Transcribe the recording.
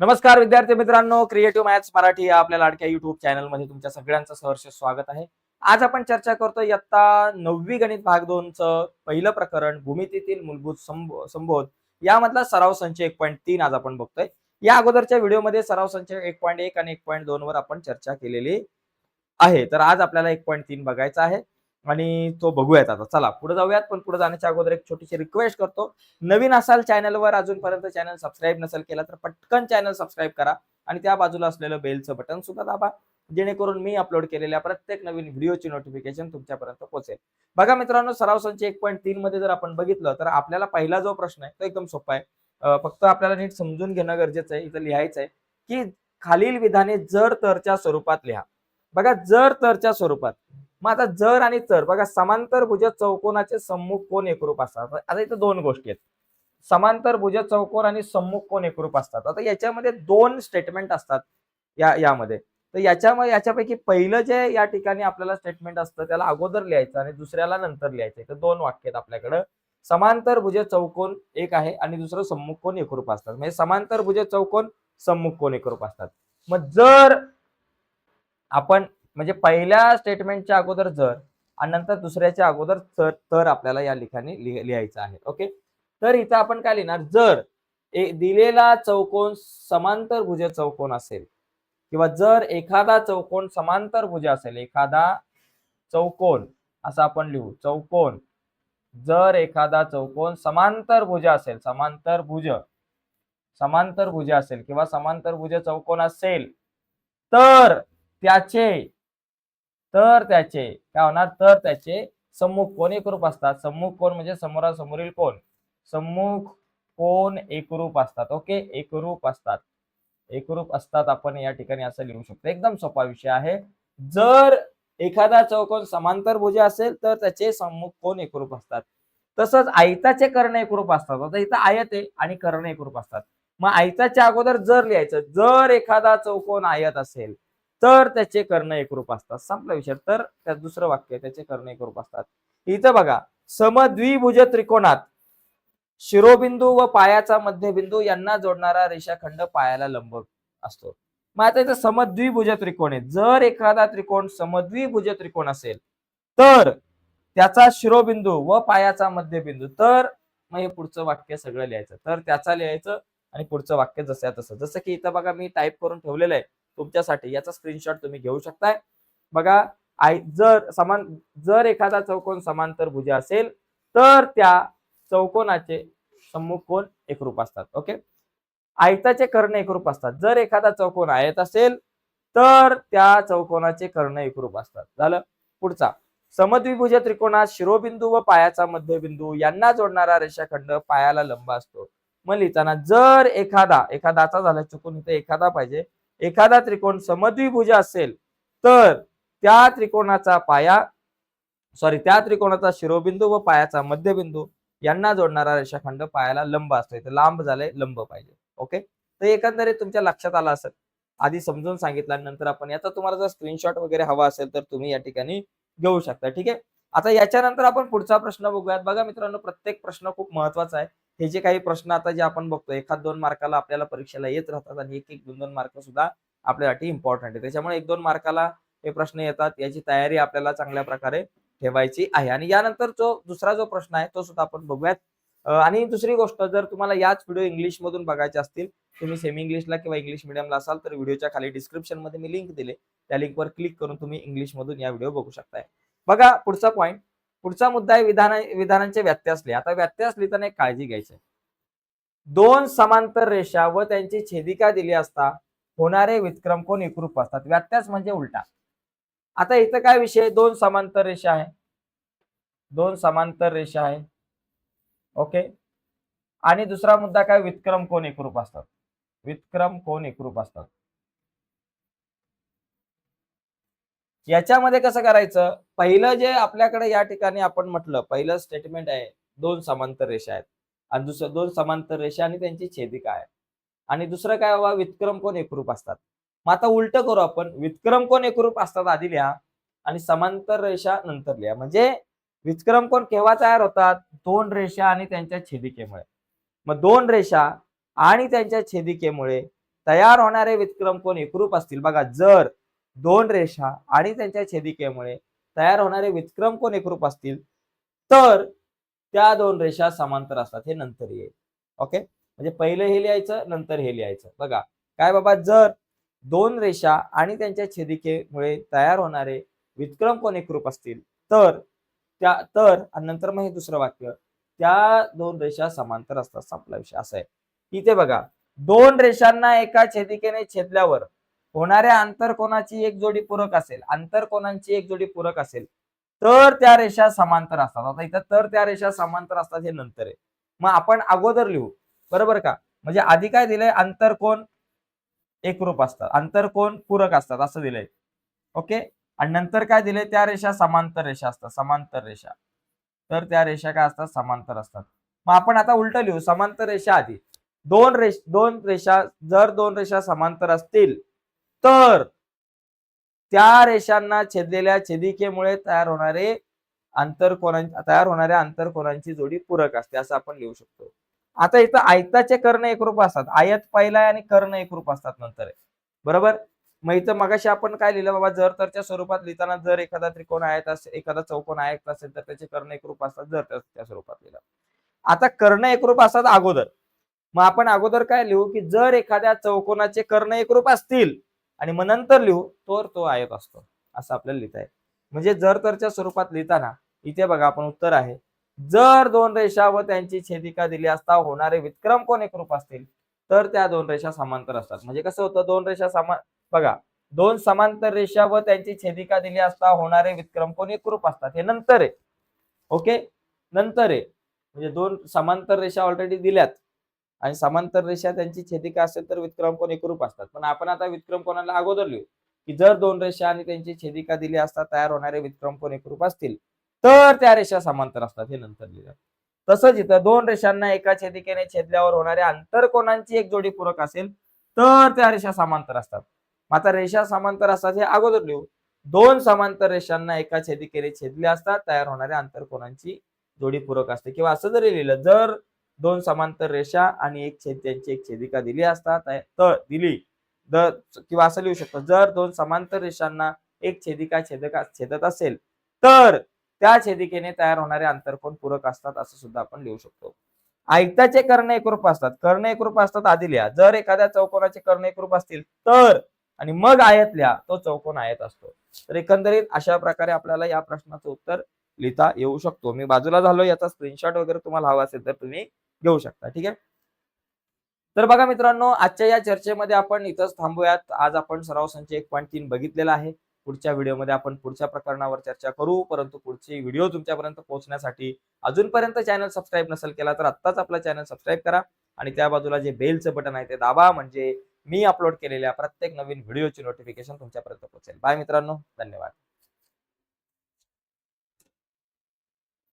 नमस्कार विद्यार्थी मित्रांनो क्रिएटिव्ह मॅथ्स मराठी या आपल्या लाडक्या युट्यूब चॅनलमध्ये तुमच्या सगळ्यांचं सहर्ष स्वागत आहे. आज आपण चर्चा करतोय इयत्ता नववी गणित भाग दोनचं पहिलं प्रकरण भूमितीतील मूलभूत संबो- संबोध. यामधला सराव संच एक पॉईंट तीन आज आपण बघतोय. या अगोदरच्या व्हिडिओमध्ये सराव संच एक पॉईंट एक आणि एक पॉईंट दोन वर आपण चर्चा केलेली आहे. तर आज आपल्याला एक पॉईंट तीन बघायचा आहे. आणि तो बघूयात आता. चला पुढे जाऊयात पण पुढे जाण्याच्या अगोदर एक छोटीशी रिक्वेस्ट करतो. नवीन असाल चॅनलवर अजूनपर्यंत चॅनल सबस्क्राईब नसेल केला तर पटकन चॅनल सबस्क्राईब करा. आणि त्या बाजूला असलेलं बेलचं बटन सुद्धा दाबा. जेणेकरून मी अपलोड केलेल्या प्रत्येक नवीन व्हिडिओची नोटिफिकेशन तुमच्यापर्यंत पोहोचेल. बघा मित्रांनो सराव संच एक पॉईंट तीन मध्ये जर आपण बघितलं तर आपल्याला पहिला जो प्रश्न आहे तो एकदम सोपा आहे. फक्त आपल्याला नीट समजून घेणं गरजेचं आहे इथं लिहायचं आहे की खालील विधाने जर तरच्या स्वरूपात लिहा. बघा जर तरच्या स्वरूपात मग आता जर आणि तर बघा समांतर भुज चौकोनाचे सम्मुख कोण एकरूप असतात? आता इथं दोन गोष्टी आहेत. समांतर भुज चौकोन आणि सम्मुख कोण एकरूप असतात? आता याच्यामध्ये दोन स्टेटमेंट असतात या यामध्ये. तर याच्यामध्ये याच्यापैकी पहिलं जे या ठिकाणी आपल्याला स्टेटमेंट असतं त्याला अगोदर लिहायचं आणि दुसऱ्याला नंतर लिहायचं. तर दोन वाक्य आहेत आपल्याकडं. समांतर भुज चौकोन एक आहे आणि दुसरं सम्मुख कोण एकरूप असतात? म्हणजे समांतर भुज चौकोन सम्मुख कोण एकरूप असतात? मग जर आपण म्हणजे पहिल्या स्टेटमेंटच्या अगोदर जर आणि नंतर दुसऱ्याच्या अगोदर तर तर आपल्याला या लिखाणी लिहायचं आहे ओके तर इथं आपण काय लिहिणार? जर ए- दिलेला चौकोन समांतर भुज चौकोन असेल किंवा जर एखादा चौकोन समांतर भुज असेल एखादा चौकोन असं आपण लिहू चौकोन जर एखादा चौकोन समांतर भुज असेल समांतर भुज समांतर भुज असेल किंवा समांतर भुज चौकोन असेल तर त्याचे तर त्याचे काय होणार? तर त्याचे सम्मुख कोण एकरूप असतात? सम्मुख कोण म्हणजे समोरासमोरील कोण? सम्मुख कोण एकरूप असतात? ओके एकरूप असतात. एकरूप असतात आपण या ठिकाणी असं लिहू शकतो. एकदम सोपा विषय आहे. जर एखादा चौकोन समांतर भुजे असेल तर त्याचे सम्मुख कोण एकरूप असतात? तसंच आयताचे कर्ण एकरूप असतात. आता इथं आयत आहे आणि कर्ण एकरूप असतात. मग आयताच्या अगोदर जर लिहायचं जर एखादा चौकोन आयत असेल तर त्याचे कर्ण एकरूप असतात. संपला विषय. तर त्यात दुसरं वाक्य त्याचे कर्ण एकरूप असतात. इथं बघा समद्विभुज त्रिकोणात शिरोबिंदू व पायाचा मध्यबिंदू यांना जोडणारा रेषाखंड पायाला लंब असतो. मग आता इथं समद्विभुज त्रिकोण आहे जर एखादा त्रिकोण समद्विभुज त्रिकोण असेल तर त्याचा शिरोबिंदू व पायाचा मध्यबिंदू तर मग हे पुढचं वाक्य सगळं लिहायचं. तर त्याचा लिहायचं आणि पुढचं वाक्य जसं आहे तसं. जसं की इथं बघा मी टाईप करून ठेवलेलं आहे. तुमच्यासाठी याचा स्क्रीनशॉट तुम्ही घेऊ शकताय. बघा आय जर समान जर एखादा चौकोन समांतर भुजा असेल तर त्या चौकोनाचे सम्मुख कोण एकरूप असतात ओके? आयताचे कर्ण एकरूप असतात. जर एखादा चौकोन आयत असेल तर त्या चौकोनाचे कर्ण एकरूप असतात. झालं? पुढचा. समद्विभुज त्रिकोणात शिरोबिंदू व पायाचा मध्यबिंदू यांना जोडणारा रेषाखंड पायाला लंब असतो. मग लिहिताना जर एखादा एखादाचा झाला चुकून इथे एखादा पाहिजे एखादा त्रिकोण समद्विभुज असेल तर त्या त्रिकोणाचा पाया सॉरी त्या त्रिकोणाचा शिरोबिंदू व पायाचा मध्यबिंदू यांना जोडणारा रेषाखंड पायाला लंब असतो इथे लांब झालंय लंब पाहिजे. ओके तर एकंदरीत तुमच्या लक्षात आला असेल. आधी समजून सांगितल्यानंतर आपण याचा तुम्हाला जर स्क्रीनशॉट वगैरे हवा असेल तर तुम्ही या ठिकाणी घेऊ शकता. ठीक आहे? आता याच्यानंतर आपण पुढचा प्रश्न बघूयात. बघा मित्रांनो प्रत्येक प्रश्न खूप महत्त्वाचा आहे. हे जे काही प्रश्न आता जे आपण बघतो एखाद दोन मार्काला आपल्याला परीक्षेला येत राहतात आणि एक एक दोन दोन मार्क सुद्धा आपल्यासाठी इम्पॉर्टंट आहे त्याच्यामुळे एक दोन मार्काला हे प्रश्न येतात याची तयारी आपल्याला चांगल्या प्रकारे ठेवायची आहे. आणि यानंतर जो दुसरा जो प्रश्न आहे तो सुद्धा आपण बघूयात. आणि दुसरी गोष्ट जर तुम्हाला याच व्हिडिओ इंग्लिश मधून बघायचे असतील तुम्ही सेमी इंग्लिशला किंवा इंग्लिश मिडियमला असाल तर व्हिडिओच्या खाली डिस्क्रिप्शनमध्ये मी लिंक दिले. त्या लिंकवर क्लिक करून तुम्ही इंग्लिश मधून या व्हिडिओ बघू शकताय. बघा पुढचा पॉईंट पुढचा मुद्दा आहे विधान विधानांचे व्यत्यय लिहा आता व्यत्यास लिहिताना एक काळजी घ्यायची. दोन समांतर रेषा व त्यांची छेदिका दिली असता होणारे विक्रम कोण एकरूप असतात? व्यत्यास म्हणजे उलटा. आता इथं काय विषय दोन समांतर रेषा आहे. दोन समांतर रेषा आहे. ओके? आणि दुसरा मुद्दा काय? विक्रम कोण एकरूप असतात? विक्रम कोण एकरूप असतात? याच्यामध्ये कसं करायचं? पहिलं जे आपल्याकडे या ठिकाणी आपण म्हटलं पहिलं स्टेटमेंट आहे दोन समांतर रेषा आहेत. आणि दुसरं दोन समांतर रेषा आणि त्यांची छेदिका आहे. आणि दुसरं काय बाबा विक्रम कोण एकरूप असतात? मग आता उलट करू आपण. विक्रम कोण एकरूप असतात आधी लिहा आणि समांतर रेषा नंतर लिहा. म्हणजे विक्रम कोण केव्हा तयार होतात? दोन रेषा आणि त्यांच्या छेदिकेमुळे. मग दोन रेषा आणि त्यांच्या छेदिकेमुळे तयार होणारे विक्रम कोण एकरूप असतील. बघा जर दोन रेषा आणि त्यांच्या छेदिकेमुळे तयार होणारे विक्रम कोण एकरूप असतील? तर त्या दोन रेषा समांतर असतात हे नंतर येईल. ओके? म्हणजे पहिले हे लिहायचं नंतर हे लिहायचं. बघा काय बाबा जर दोन रेषा आणि त्यांच्या छेदिकेमुळे तयार होणारे विक्रम कोण एकरूप असतील तर त्या तर आणि नंतर मग हे दुसरं वाक्य त्या दोन रेषा समांतर असतात संपला विषय. असा आहे. इथे बघा दोन रेषांना एका छेदिकेने छेदल्यावर होणाऱ्या आंतरकोणाची एक जोडी पूरक असेल. आंतरकोणांची एक जोडी पूरक असेल. तर त्या रेषा समांतर असतात. आता इथं तर त्या रेषा समांतर असतात हे नंतर आहे. मग आपण अगोदर लिहू. बरोबर का? म्हणजे आधी काय दिलंय? आंतरकोन एकरूप असतात. आंतरकोन पूरक असतात. असं दिलंय. ओके? आणि नंतर काय दिलंय? त्या रेषा समांतर रेषा असतात. समांतर रेषा. तर त्या रेषा काय असतात? समांतर असतात. मग आपण आता उलट लिहू. समांतर रेषा आधी. दोन रेष दोन रेषा जर दोन रेषा समांतर असतील तर त्या रेषांना छेदलेल्या छेदिकेमुळे तयार होणारे आंतरकोनां तयार होणाऱ्या आंतरकोनांची जोडी पूरक असते असं आपण लिहू शकतो. आता इथं आयताचे कर्ण एकरूप असतात. आयत पहिला आणि कर्ण एकरूप असतात नंतर. बरोबर? मग इथं मगाशी आपण काय लिहिलं? बाबा जर तरच्या स्वरूपात लिहिताना जर एखादा त्रिकोण आयत असेल एखादा चौकोन आयत असेल तर त्याचे कर्ण एकरूप असतात जर त्या स्वरूपात लिहिलं. आता कर्ण एकरूप असतात अगोदर. मग आपण अगोदर काय लिहू की जर एखाद्या चौकोनाचे कर्ण एकरूप असतील आणि मग नंतर लिहू तर तो आयत असतो असं आपल्याला लिहिता येईल. म्हणजे जर तरच्या स्वरूपात लिहिताना इथे बघा आपण उत्तर आहे. जर दोन रेषा व त्यांची छेदिका दिली असता होणारे विक्रम कोण एकरूप असतील? तर त्या दोन रेषा समांतर असतात. म्हणजे कसं होतं दोन रेषा समान बघा दोन समांतर रेषा व त्यांची छेदिका दिली असता होणारे विक्रम कोण एकरूप असतात? हे नंतर आहे. ओके? नंतर आहे. म्हणजे दोन समांतर रेषा ऑलरेडी दिल्यात. आणि समांतर रेषा त्यांची छेदिका असेल तर विक्रम कोण एकरूप असतात. पण आपण आता विक्रम कोणाला अगोदर लिहू? की जर दोन रेषा आणि त्यांची छेदिका दिली असता तयार होणारे विक्रम कोण एकरूप असतील? तर त्या रेषा समांतर असतात हे नंतर लिहिलं तसंच इथं दोन रेषांना एका छेदिकेने छेदल्यावर होणाऱ्या आंतरकोनांची एक जोडी पूरक असेल तर त्या रेषा समांतर असतात. मग आता रेषा समांतर असतात हे अगोदर लिहू. दोन समांतर रेषांना एका छेदिकेने छेदल्या असतात तयार होणाऱ्या आंतरकोनांची जोडी पूरक असते? किंवा असं जरी लिहिलं जर दोन समांतर रेषा आणि एक छेद त्यांची एक छेदिका दिली असतात. तर दिली. द किंवा असं लिहू शकतो. जर दोन समांतर रेषांना एक छेदिका छेदका छेदत असेल तर त्या छेदिकेने तयार होणारे आंतरकोन पूरक असतात असं सुद्धा आपण लिहू शकतो. आयताचे कर्ण एकरूप असतात. कर्ण एकरूप असतात आधी लिहा. जर एखाद्या चौकोनाचे कर्ण एकरूप असतील तर आणि मग आयत लिहा. तो चौकोन आयत असतो. तर एकंदरीत अशा प्रकारे आपल्याला या प्रश्नाचं उत्तर लिहिता येऊ शकतो. मी बाजूला झालो. याचा स्क्रीनशॉट वगैरे तुम्हाला हवा असेल तर तुम्ही घेऊ शकता ठीक आहे? तर बघा मित्रांनो आजच्या या चर्चेमध्ये आपण इथंच थांबूयात. आज आपण सराव संच एक पॉईंट तीन बघितलेला आहे. पुढच्या व्हिडिओमध्ये आपण पुढच्या प्रकरणावर चर्चा करू परंतु पुढचे व्हिडिओ तुमच्यापर्यंत पोहोचण्यासाठी अजूनपर्यंत चॅनल सबस्क्राईब नसेल केला तर आत्ताच आपला चॅनल सबस्क्राईब करा आणि त्या बाजूला जे बेलचं बटन आहे ते दाबा म्हणजे मी अपलोड केलेल्या प्रत्येक नवीन व्हिडिओची नोटिफिकेशन तुमच्यापर्यंत पोहोचेल. बाय मित्रांनो धन्यवाद.